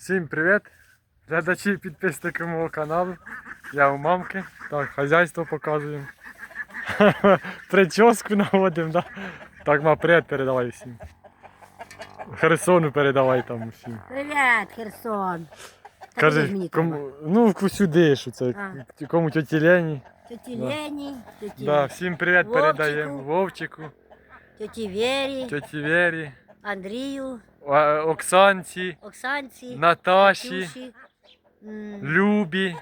Всім привіт! Глядачі і підписники мого каналу. Я у мамки. Так, хазяйство показуємо. Прическу наводимо, да? Так, ма, привіт передавай всім. Херсону передавай там всім. Привіт, Херсон. Та Кажи, куди ж мені треба? кому, ну сюди, що це, А. кому тьоті Лені. Тьоті Да. Лені, тьоті, Да, всім привіт Вовчику. передаємо Вовчику, тьоті Вері, тьоті Вері, Андрію, Оксанці, Оксанці, Наташі, Катюші, м, Любі.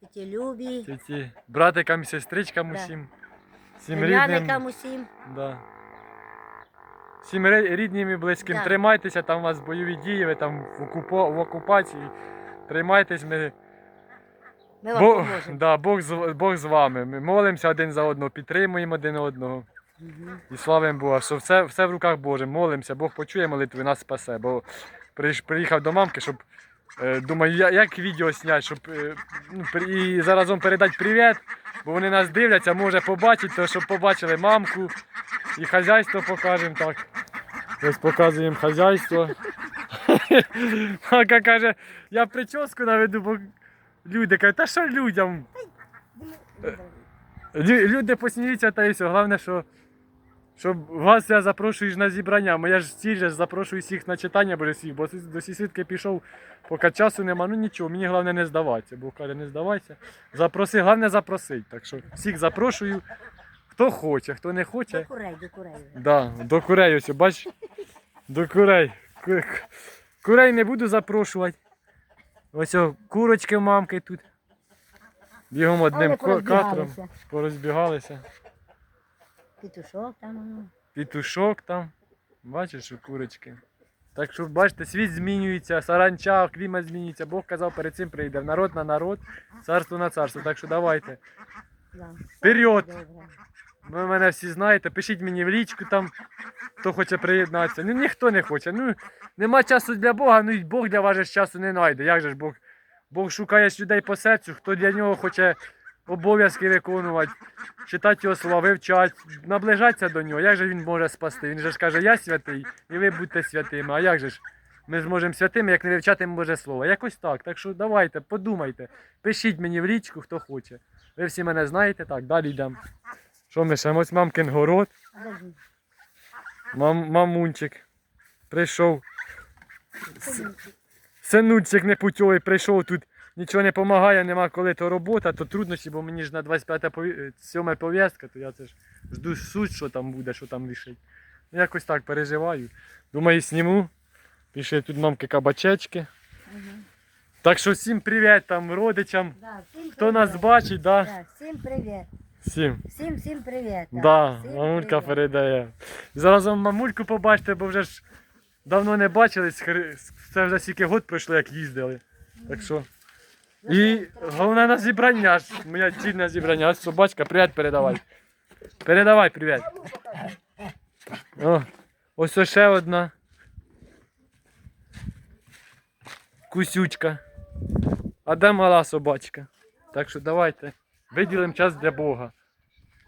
тьоті Любі, Тіті, братикам і сестричкам Да. усім. Всім рідним. племянникам усім. Да. Всім ри- рідним і близьким. Да. Тримайтеся, там у вас бойові дії, ви там в, окупо... в окупації. Тримайтесь, ми. Ми вам Бог, поможемо. да, Бог, з... Бог з вами. Ми молимося один за одного, підтримуємо один одного. І славимо Бога, що все, все в руках Божих. Молимося, Бог почує молитви, нас спасе. Бо приїхав до мамки, щоб. е, Думаю, як відео зняти, щоб е, ну, і заразом передати привіт, бо вони нас дивляться, може побачити, то щоб побачили мамку і хазяйство покажемо так. Ось показуємо хазяйство. Мамка каже, я прическу наведу, бо люди кажуть, та що людям? Люди посміються та і все. Головне, що, щоб вас я запрошую на зібрання. Моя ж ціль ж запрошую всіх на читання бо всіх, бо до сусідки пішов, поки часу нема. Ну нічого, мені головне не здаватися. Бо каже, не здавайся. Запроси, головне запросить. Так що всіх запрошую. Хто хоче, хто не хоче. До курей, до курей. Да, до курей ось, бач. До курей. Курей не буду запрошувати. Ось о, курочки мамки тут. Бігом одним катром порозбігалися. Петушок там. Пітушок там. Бачиш, що курочки. Так що, бачите, світ змінюється, саранча, клімат змінюється. Бог казав, перед цим прийде. Народ на народ, царство на царство. Так що давайте. Да. Вперед! Ви мене всі знаєте, пишіть мені в лічку там, хто хоче приєднатися. Ну ніхто не хоче. Ну, нема часу для Бога, ну і Бог для вас же часу не знайде. Як же ж Бог? Бог шукає людей по серцю, хто для нього хоче обов'язки виконувати, читати його слова, вивчати, наближатися до нього. Як же він може спасти? Він же ж каже, я святий, і ви будьте святими. А як же ж? Ми зможемо святими, як не вивчати Боже Слово. Якось так. Так що давайте, подумайте, пишіть мені в лічку, хто хоче. Ви всі мене знаєте, так, далі йдемо. Що ми ще? Ось мамкин город, мам, мамунчик. Прийшов. Синучик непутьовий прийшов тут, нічого не допомагає, нема коли то робота, то труднощі, бо мені ж на 25 пові- 7 пов'язка, то я це ж жду суть, що там буде, що там рішить. Ну, якось так переживаю. Думаю, сніму. Пішли тут мамки кабачечки. Мгм. Так що всім привіт там родичам. Да, всім Хто нас бачить, да? Да, всім привіт. Всім. Всім, всім привіт. Да, всім мамулька привіт. передає. Зараз вам мамульку побачите, бо вже ж давно не бачились. хри- Це вже скільки год пройшло, як їздили. Так що. І головне на зібрання ж. Моя ціль на зібрання. Ось собачка, привіт передавай. Передавай привіт. О, ось ще одна. Кусючка. А де мала собачка? Так що давайте. Виділимо час для Бога.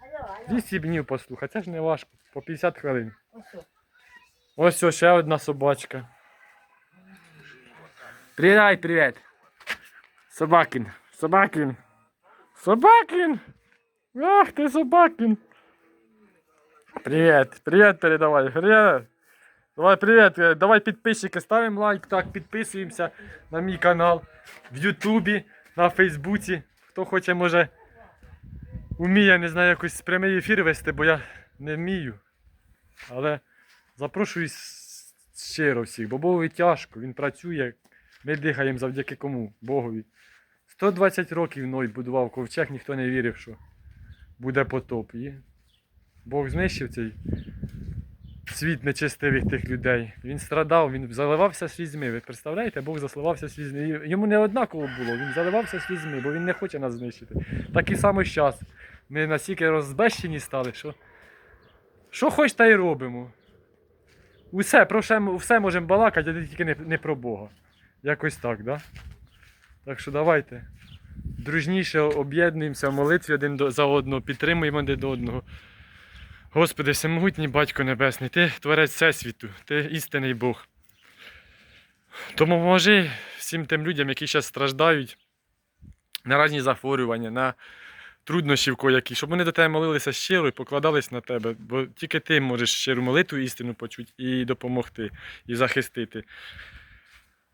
Алло, алло, 200 днів послухати, це ж не важко. По 50 хвилин. ось ще одна собачка. Привіт, привіт. Собакін. Собакін. Собакін. Ах ти собакін. Привіт. Привіт передавай. Привіт. Давай привіт. Е, Давай підписчики, ставимо лайк, так, підписуємося на мій канал в Ютубі, на Фейсбуці. Хто хоче, може вміє, не знаю, якось прямий ефір вести, бо я не вмію. Але запрошую щиро всіх, бо Богові тяжко, він працює. Ми дихаємо завдяки кому? Богові. 120 років Ной будував ковчег, ніхто не вірив, що буде потоп. І Бог знищив цей світ нечестивих тих людей. Він страдав, він заливався слізьми. Ви представляєте, Бог заливався слізьми. Йому не однаково було, він заливався слізьми, бо він не хоче нас знищити. Так і саме час. Ми настільки розбещені стали, що що хоч та й робимо. Усе, про все, все можемо балакати, а тільки не, не про Бога. Якось так, да? Так що давайте. Дружніше об'єднуємося в молитві один за одного, підтримуємо один до одного. Господи, всемогутній Батько Небесний, Ти творець Всесвіту, Ти істинний Бог. Тому поможи всім тим людям, які зараз страждають на різні захворювання, на труднощі в коякі, щоб вони до тебе молилися щиро і покладались на тебе, бо тільки ти можеш щиру молитву істину почути і допомогти, і захистити.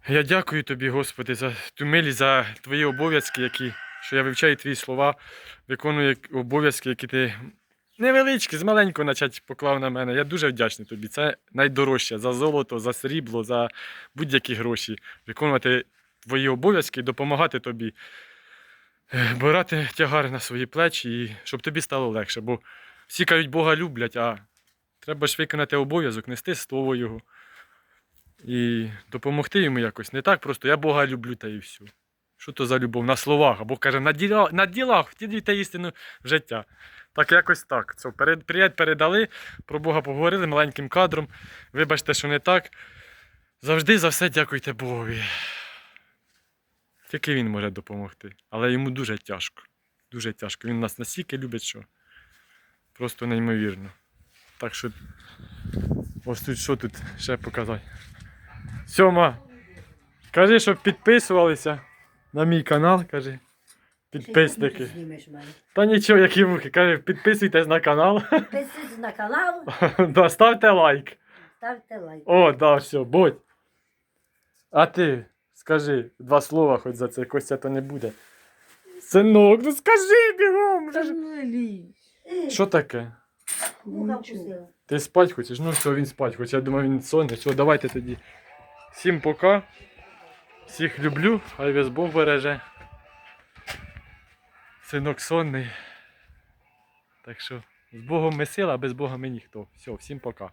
Я дякую тобі, Господи, за ту милість, за твої обов'язки, які, що я вивчаю твої слова, виконую обов'язки, які ти невеличкі, з маленького начать поклав на мене. Я дуже вдячний тобі. Це найдорожче за золото, за срібло, за будь-які гроші. Виконувати твої обов'язки допомагати тобі. е, Брати тягар на свої плечі, і щоб тобі стало легше. Бо всі кажуть, Бога люблять, а треба ж виконати обов'язок, нести слово Його і допомогти йому якось. Не так просто я Бога люблю та і все. Що то за любов? На словах, а Бог каже, на ділах, на ділах втілюйте істину в життя. Так якось так. Це привіт передали, про Бога поговорили маленьким кадром. Вибачте, що не так. Завжди за все дякуйте Богові. Тільки він може допомогти. Але йому дуже тяжко. Дуже тяжко. Він нас настільки любить, що просто неймовірно. Так що ось тут що тут ще показати. Сьома, кажи, щоб підписувалися на мій канал, кажи. Підписники. Та нічого, які мухи. Каже, підписуйтесь на канал. Підписуйтесь на канал, да, ставте лайк. ставте лайк. О, да, все, будь. А ти скажи два слова, хоч за це Костя то не буде. Синок, ну скажи бігом. Що таке? Ти спать хочеш? Ну все, він спать хоче. Я думаю, він сонний. Все, давайте тоді. Всім пока. Всіх люблю, хай весь Бог береже. Синок сонний. Так що з Богом ми сила, а без Бога ми ніхто. Все, всім пока.